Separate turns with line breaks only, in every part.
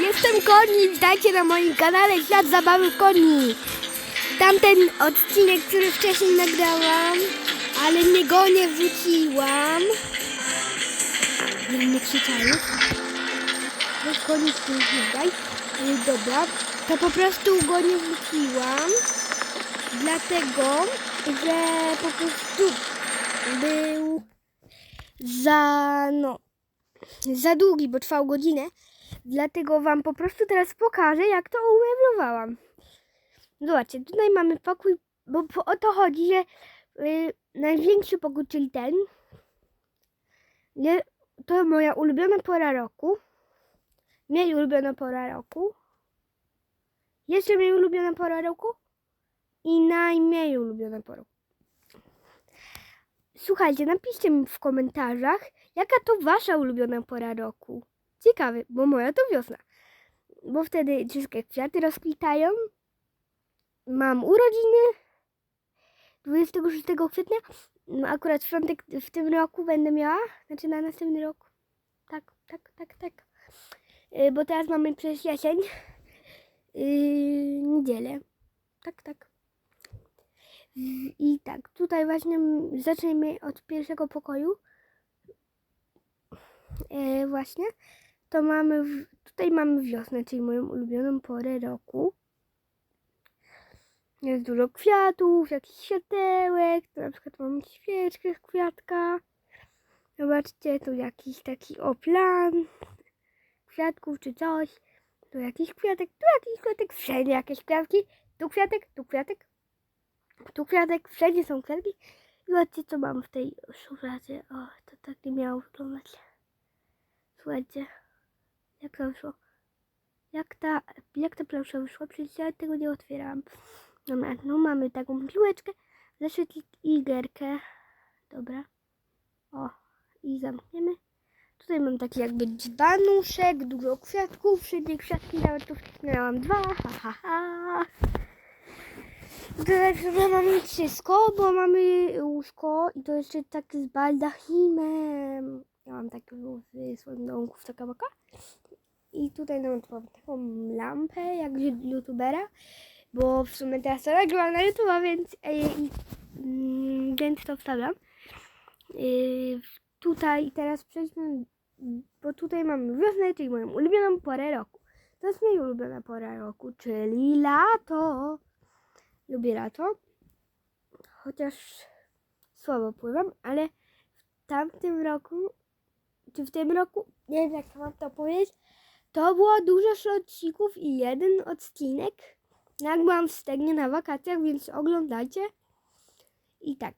Jestem koni, witajcie na moim kanale Świat Zabawy Koni. Tamten odcinek, który wcześniej nagrałam, ale nie go nie wrzuciłam. Nie krzyczają. Weź koni tu. Ale dobra, to po prostu go nie wrzuciłam. Dlatego, że po prostu był za, no, za długi, bo trwał godzinę. Dlatego wam po prostu teraz pokażę, jak to umeblowałam. Zobaczcie, tutaj mamy pokój, bo o to chodzi, że y, największy pokój, czyli ten, to moja ulubiona pora roku. Mniej ulubiona pora roku. Jeszcze mniej ulubiona pora roku. I najmniej ulubiona pora roku. Słuchajcie, napiszcie mi w komentarzach, jaka to wasza ulubiona pora roku. Ciekawe, bo moja to wiosna. Bo wtedy wszystkie kwiaty rozkwitają. Mam urodziny 26 kwietnia. No, Akurat w piątek w tym roku będę miała, znaczy na następny rok. Tak, tak, tak, tak. Yy, Bo teraz mamy przez jesień. Yy, niedzielę. Tak, tak. I tak, tutaj właśnie zaczniemy od pierwszego pokoju. E, właśnie. To mamy, w, tutaj mamy wiosnę, czyli moją ulubioną porę roku. Jest dużo kwiatów, jakichś światełek, na przykład mamy świeczkę z kwiatka. Zobaczcie, tu jakiś taki oplan kwiatków czy coś. Tu jakiś kwiatek, tu jakiś kwiatek, wszędzie jakieś kwiatki. Tu kwiatek, tu kwiatek, tu kwiatek, wszędzie są kwiatki. I zobaczcie, co mam w tej szufladzie. O, to tak nie miało wyglądać. Słuchajcie, jak to wyszło? Jak ta, jak ta plansza wyszła? Przecież ja tego nie otwierałam. Dobra, no mamy taką piłeczkę, zeszyt i- gerkę. Dobra. O, i zamkniemy. Tutaj mam taki jakby dzbanuszek, dużo kwiatków, wszędzie kwiatki, nawet tu wcisnęłam dwa, ha, ha, ha. Tutaj chyba mamy wszystko, bo mamy łóżko i to jeszcze tak z baldachimem. Ja mam taki w swoim domku w Takabaka. I tutaj mam mam taką lampę, jak z youtubera, bo w sumie teraz to nagrywam na YouTube, więc, mm, więc to wstawiam. Yy, tutaj teraz przejdźmy, bo tutaj mamy wiosnę, czyli moją ulubioną porę roku. To jest moja ulubiona pora roku, czyli lato. Lubię lato, chociaż słabo pływam, ale w tamtym roku, czy w tym roku, nie wiem jak mam to powiedzieć, to było dużo szlocików i jeden odcinek. Jak byłam w Stegnie na wakacjach, więc oglądajcie. I tak.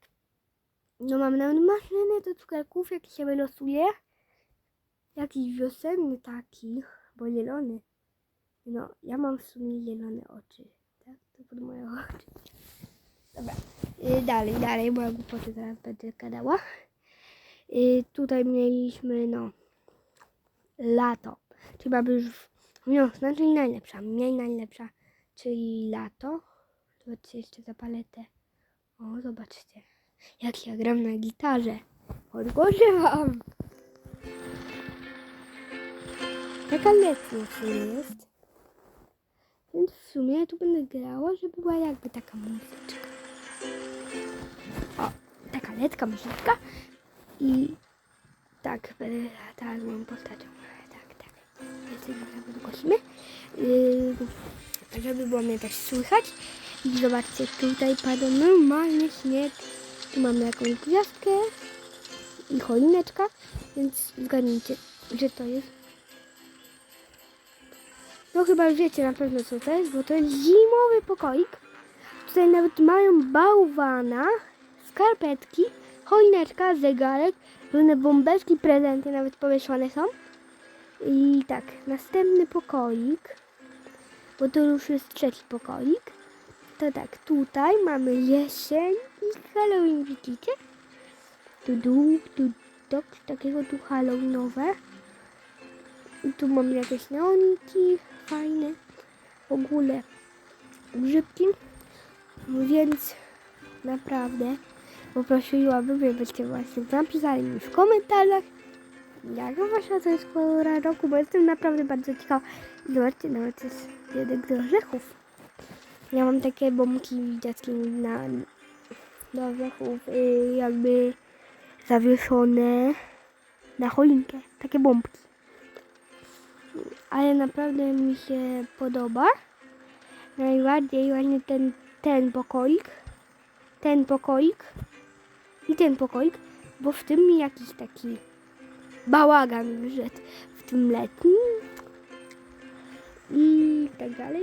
No mam nawet maszynę do cukierków, jak się wylosuje. Jakiś wiosenny taki, bo zielony. No, ja mam w sumie zielone oczy. Tak, to pod moje oczy. Dobra, y, dalej, dalej, bo ja zaraz będę gadała. Y, tutaj mieliśmy, no, lato. Czyli mamy już wiosna, czyli najlepsza, mniej najlepsza, czyli lato. Zobaczcie jeszcze za paletę. O, zobaczcie, jak ja gram na gitarze. Odgłosywam. Taka letnia w sumie jest. Więc w sumie ja tu będę grała, żeby była jakby taka muzyczka. O, taka letka muzyczka. I tak, będę moją postacią. Tak, tak. Jesteśmy jakby zgłosimy. Yy, żeby było mnie też słychać. I zobaczcie, tutaj pada normalnie śnieg. Tu mamy jakąś gwiazdkę i choineczka, więc zgadnijcie, że to jest. No chyba już wiecie na pewno co to jest, bo to jest zimowy pokoik. Tutaj nawet mają bałwana, skarpetki, choineczka, zegarek, różne bombeczki, prezenty nawet powieszone są. I tak, następny pokoik, bo to już jest trzeci pokoik. To tak, tutaj mamy jesień i Halloween, widzicie? Tu dół, tu dok, takiego tu Halloweenowe. I tu mamy jakieś neoniki fajne. W ogóle grzybki. Więc naprawdę poprosiłabym, żebyście właśnie napisali mi w komentarzach, jak wasza to jest pora roku, bo jestem naprawdę bardzo ciekawa. Zobaczcie, nawet jest jeden do orzechów. Ja mam takie bombki dzieckie na, do orzechów, y, jakby zawieszone na choinkę. Takie bombki. Ale naprawdę mi się podoba. Najbardziej właśnie ten, ten pokoik. Ten pokoik. I ten pokoik. Bo w tym jakiś taki bałagan wyszedł. W tym letnim. I tak dalej.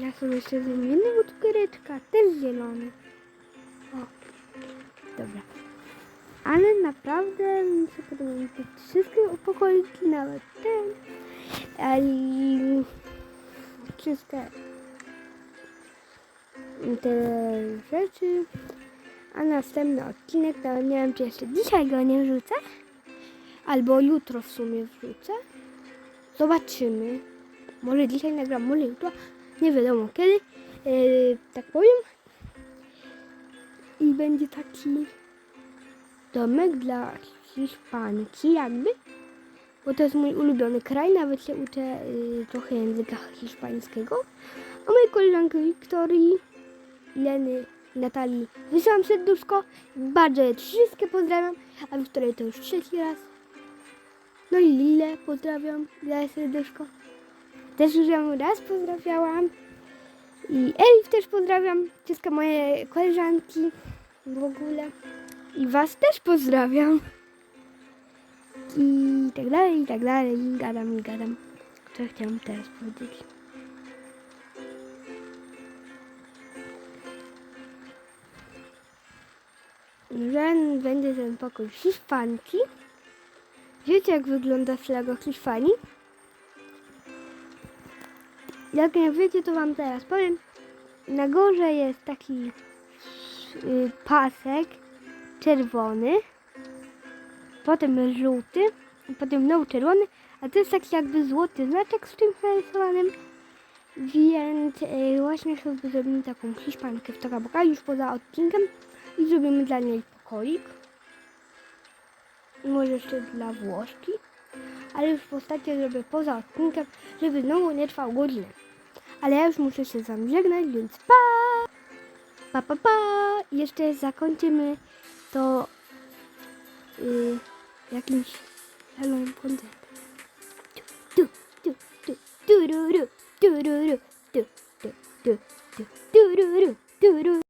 Ja sobie jeszcze jednego cukiereczka. Też zielony. O. Dobra. Ale naprawdę mi się podobają te wszystkie pokoiki, nawet ten. A i wszystkie te rzeczy. A następny odcinek, to nie wiem czy jeszcze dzisiaj go nie wrzucę. Albo jutro w sumie wrzucę. Zobaczymy. Może dzisiaj nagram, może jutro. Nie wiadomo kiedy. Yy, tak powiem. I będzie taki domek dla Hiszpanki jakby. Bo to jest mój ulubiony kraj. Nawet się uczę yy, trochę języka hiszpańskiego. A mojej koleżanki Wiktorii, Leny, Natalii wysyłam serduszko. Bardzo je wszystkie pozdrawiam. A Wiktorię to już trzeci raz. No i Lilę pozdrawiam. Daję serduszko. Też już ją raz pozdrawiałam. I Elif też pozdrawiam. Wszystkie moje koleżanki w ogóle. I was też pozdrawiam. I tak dalej, i tak dalej. I gadam, i gadam. Co chciałam teraz powiedzieć. Że będzie ten pokój Hiszpanki. Wiecie jak wygląda flaga Hiszpanii? Jak nie wiecie, to wam teraz powiem. Na górze jest taki y, pasek czerwony, potem żółty, potem znowu czerwony, a to jest taki jakby złoty znaczek z czymś narysowanym. Więc y, właśnie sobie zrobimy taką hiszpankę w tokaboka już poza odcinkiem i zrobimy dla niej pokoik. I może jeszcze dla Włoszki. Ale już w postaci zrobię poza odcinkiem, żeby znowu nie trwał godzinę. Ale ja już muszę się z żegnać, więc pa! Pa, pa, pa! Jeszcze zakończymy to yy, jakimś szalonym koncertem. Tu, tu, tu, tu, ru, ru, tu, ru, ru, tu, tu, tu, tu, tu, ru, ru, tu, ru.